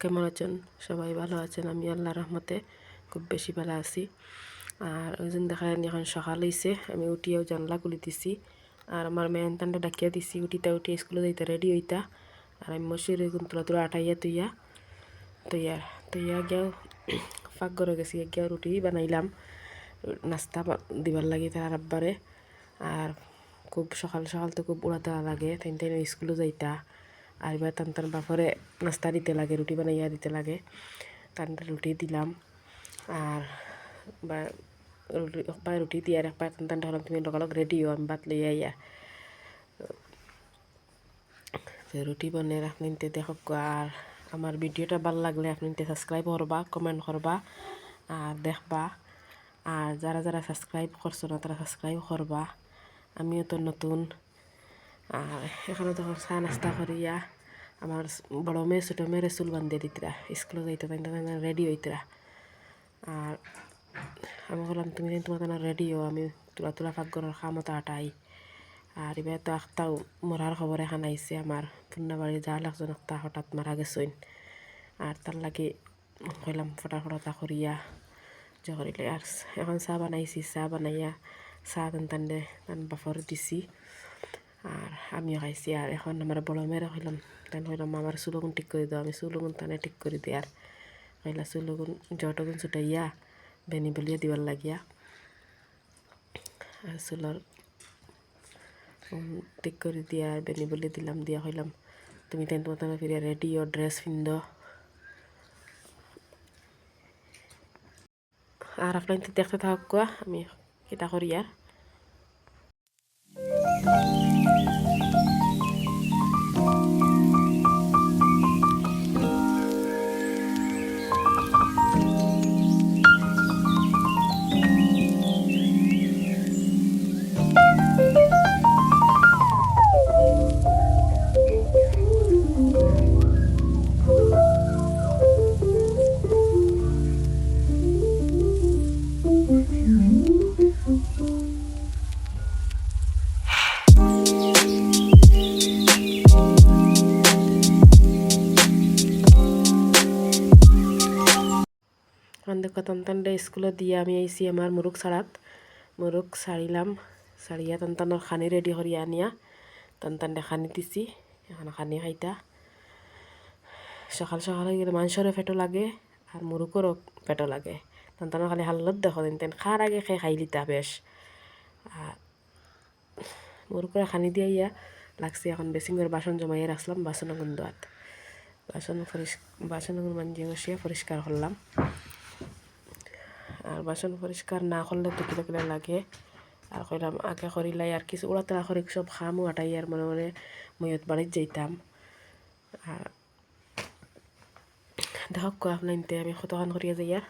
কেমন আছেন? সবাই ভালো আছেন? আমি আল্লাহ রহমতে খুব বেশি ভালো আছি। আর ওই জন্য দেখা যায়নি, এখন সকাল হয়েছে আমি উঠিয়েও জানলা খুলে দিছি। আর আমার মেয়েন তান্ডা ডাকিয়া দিছি, উঠিতা উঠি স্কুলে যাইতে রেডি হইতা। আর আমি মসুর এগুন তোলা তোলা আটাইয়া তুইয়া তৈয়া তৈয়া গিয়াও ফাঁক করে গেছি, গিয়া রুটি বানাইলাম। নাস্তা দিবার লাগে তার আব্বারে। আর খুব সকাল সকাল তো খুব উড়াতে লাগে, তাই তাই স্কুলে যাইতা। আর এবার টান টান বাপরে নাস্তা দিতে লাগে রুটি বানাইয়া দিতে লাগে। টান রুটি দিলাম। আর বা রুটি বা রুটি দিয়ে আর একবার টান টান হলাম তুমি লগালগ রেডিও আমি ভাত লই আইয়া রুটি বনের আপনি দেখো আর আমার ভিডিওটা ভালো লাগলে, আপনি সাবস্ক্রাইব করবা কমেন্ট করবা আর দেখবা। আর যারা যারা সাবস্ক্রাইব করছ না তারা সাবস্ক্রাইব করবা আমিও তো নতুন আর এখানে তখন চা নাস্তা করিয়া আমার বড় মেয়ে ছোটো মেয়েরে চুল বান্ধিয়ে দিতরা স্কুলে যাইতে তাই রেডি হইতরা আর আমি বললাম তুমি তোমার তোমার রেডিও আমি তোলা তোলা ফাঁক ঘরের খামতো আটাই। আর এবার তো একটা মরার খবর এখানে আইসে আমার পুন্নাবাড়ি যা লাগজন একটা হঠাৎ মারা গেছইন। আর তার লাগে কইলাম ফটা ফটা করিয়া যে করিলে আর এখন চা বানাইছি চা বানাইয়া চা টান টানে টান বাফর দিছি। আর আমিও খাইছি আর এখন আমার বড় মেয়েরা হইলাম তাই হইলাম আমার চুলগুন ঠিক করে দাও। আমি চুলগুন টানে ঠিক করে দিই আর কইলা চুলগুন জটগুন ছুটাইয়া বেনি বলিয়া দিবার লাগিয়া। আর চুলর ঠিক করে দিয়া আর বেনি বলিয়া দিলাম দিয়া হইলাম। তুমি তাই তোমার তোমার ফিরিয়া রেডি ও ড্রেস পিন্দ আর আপনার দেখতে থাক আমি এটা করি আর দেখো তন্তানটা স্কুলত দিয়ে আমি আইসি আমার মুরুখ ছাড়াত মুরুখ ছাড়িলাম ছাড়িয়া তন্তানোর খানি রেডি করিয়া আনিয়া। তন্তানটা খানি দিছি, এখন খানি খাইতা। সকাল সকাল গেলে মাংসরও পেটো লাগে আর মুরুখেরও পেটো লাগে। তন্তানোর খালি হাল্লত দেখো দিন তেন খার আগে খেয়ে খাই লিতা বেশ আর মুরুখের খানি দিয়া ইয়া লাগছে, এখন বেসিংয়ের বাসন জমাইয়া রাখলাম বাসন গন্ধুয়াত বাসন পরিষ্কার বাসন মাঞ্জিয়ে বসিয়া পরিষ্কার করলাম আর বাসন পরিষ্কার না করলে তো কিলা কিলা লাগে? আর কইলাম, আগে করিলাই আর কিছু ওরা তারা করি সব খামও আটাই আর মনে মনে ময়ত বাড়িত যাইতাম আর দেখক আপনার আমি কতক্ষণ করিয়া যাই আর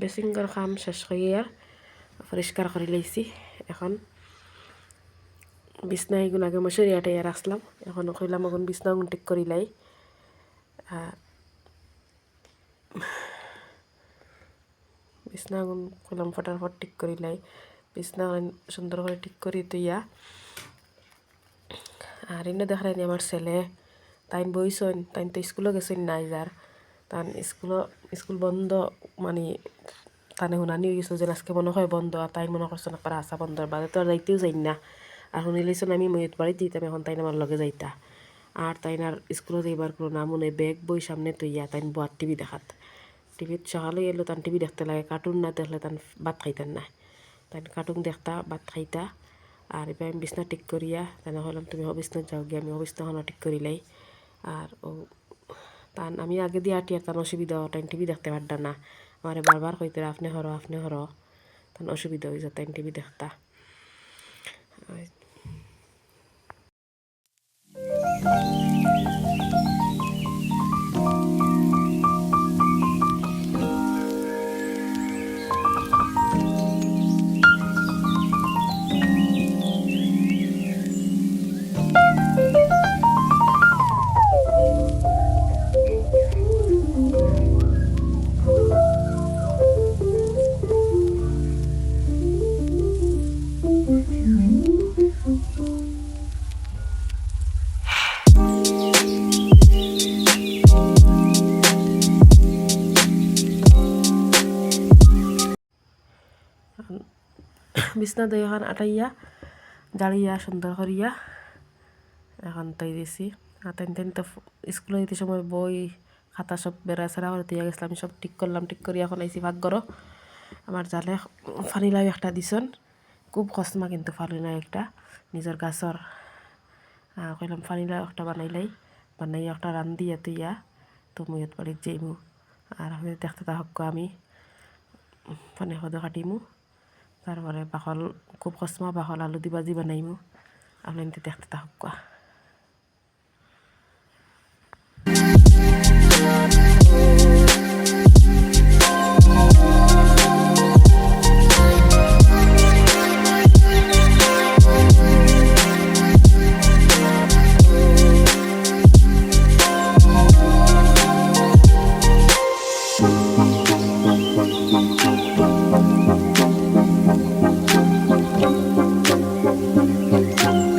বেসিংগর কাম শেষ করিয়া পরিষ্কার করে লাইছি এখন বিছনা এগুলো আগে মশুরি আটাইয়া রাখলাম এখন কইলাম এখন বিছনা ঠিক করিলাই বিছনা গুণ কইলাম ফটাফট ঠিক করিলাই বিছনা সুন্দর করে ঠিক করি তুইয়া আর এনে দেখালাইনি আমার ছেলে তাইন বইছন তাইন তো স্কুলে গেছেন নাই যার তান স্কুল স্কুল বন্ধ মানে তানে শুনানি গেছিল যে আজকে মনে হয় বন্ধ তাই মনে করছে না আসা বন্ধ বাদে তো যাইতেও যাই না। আর শুনিলেছেন আমি ময়ূর বাড়ি দিতাম এখন তাই আমার লগে যাইতা। আর তাই আর স্কুলে যাইবার কোনো নাম নেই ব্যাগ বই সামনে তৈয়া তাই বোয়ার টিভি দেখাত। টিভিত সকালে এলো তান টিভি দেখতে লাগে কার্টুন না দেখলে তান ভাত খাইতেন না। তাই কার্টুন দেখতা, ভাত খাইতা। আর এবার আমি বিছনা ঠিক করিয়া তাই হলাম তুমি অবিষ্ণত যাও গিয়ে, আমি অবিষ্ণাখনো ঠিক করিলাই আর ও তান আমি আগে দিয়ে আটি আর অসুবিধা টাইম টিভি দেখতে পারত না। আমার বারবার কইতে আপনি হরো আপনি হরো। তখন অসুবিধা হয়ে যায় টাইম টিভি দেখতা। বিছনা দই এখন আটাইয়া জাড়িয়া সুন্দর করিয়া এখন তাই দিছি। আর তাই তাই তো স্কুলে যেতে সময় বই, খাতা সব বেড়া সেরা করে দিয়ে গেছিলাম, সব ঠিক করলাম ঠিক করি এখন আইসি ভাগ করো আমার জালে ফানি লাউ একটা দিছন খুব কসমা কিন্তু ফানি লাউ একটা নিজের গাছর কইলাম ফানি লাউ একটা বানাইলাই বানাই একটা রান্ধিয়া তুইয়া তো মুইত বাড়ির যাইমু। আর আমি দেখতে থাক আমি ফানি সদ কাটিমু। তারপরে বাকল খুব কসমা বাকল আলু দি বাজি বানাইমু আপনি দেখতে থাক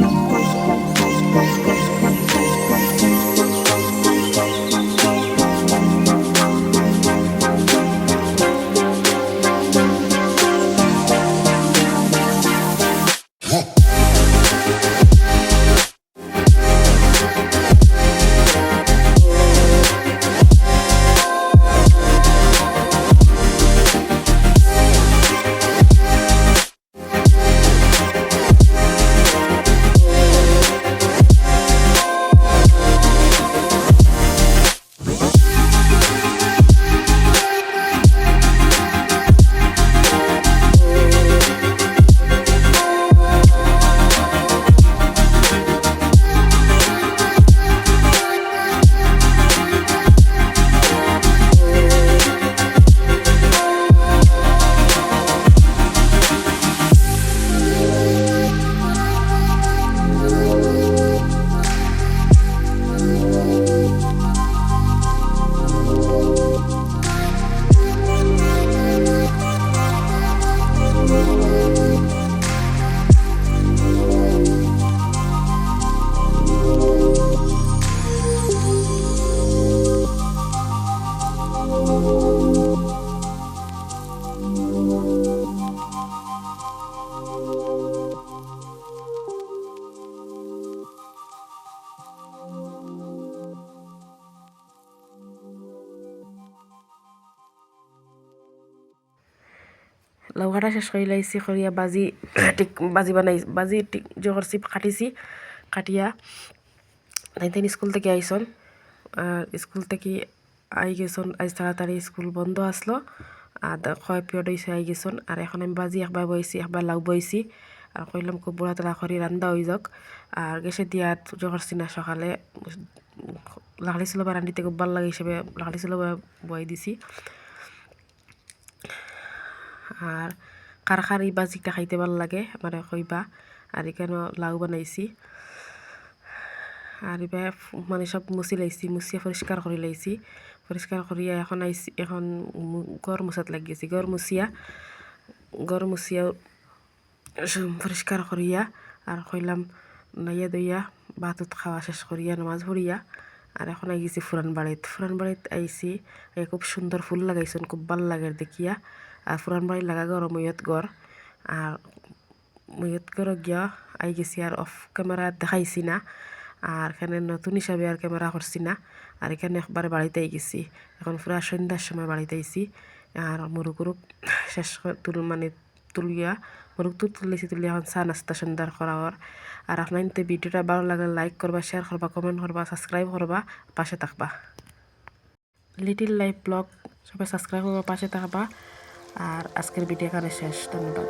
লাউ কাটা শেষ করে লাইছি করিয়া বাজি টিক বাজি বানাই বাজি টিক যে করছি কাটিছি কাটিয়া। তাই স্কুল থেকে আর স্কুল থেকে আই গেছন আজ তাড়াতাড়ি স্কুল বন্ধ আর কয় পিরিয়ড হয়েছে আই গেছন আর এখন আমি বাজি একবার বইছি একবার লাউ বইছি আর কইলাম খুব বুড়া তালা করি রান্দা হয়ে যাক আর গ্যাসে দিয়া যে করছি না সকালে লাকড়ি ছিল বা রান্দিতে খুব ভালো লাগে হিসেবে লাকড়ি ছিল বই দিছি। আর কার কার বাজিটা খাইতে ভালো লাগে মানে কইবা। আর এখানে লাউ বানাইছি। আর এবার মানে সব মুছি লাইছি মুছিয়া পরিষ্কার করে লাইছি। পরিষ্কার করিয়া এখন আইসি এখন গড় মুছাত লাগিয়েছি গড় মুছিয়া গড় মুছিয়া পরিষ্কার করিয়া আর কইলাম নাইয়া দইয়া বাতুত খাওয়া শেষ করিয়া নামাজ পড়িয়া আর এখন আই গেছি ফুরান বাড়িত ফুরান বাড়িত আইসি খুব সুন্দর ফুল লাগাইছেন খুব ভালো লাগে দেখিয়া। ফুরান বাড়ি লাগা গর ময়ত গড় আর ময়ত গড় গিয়া আই গেছি আর অফ ক্যামেরা দেখাইছি না আর এখানে নতুন হিসাবে আর ক্যামেরা করছি না আর এখানে একবারে বাড়িতে গেছি এখন পুরা সন্ধ্যার সময় বাড়িতে আইছি আর মুরুগুরুক শেষ তুল মানে তুলিয়া মুরুখ তুল তুলিছি তুলি এখন চা নাস্তা সুন্দর করা হর আর আপনার ভিডিওটা ভালো লাগলে লাইক করবা শেয়ার করবা কমেন্ট করবা সাবস্ক্রাইব করবা পাশে থাকবা লিটিল লাইফ ব্লগ সবাই সাবস্ক্রাইব করবা পাশে থাকবা আর আজকের ভিডিও এখানে শেষ ধন্যবাদ।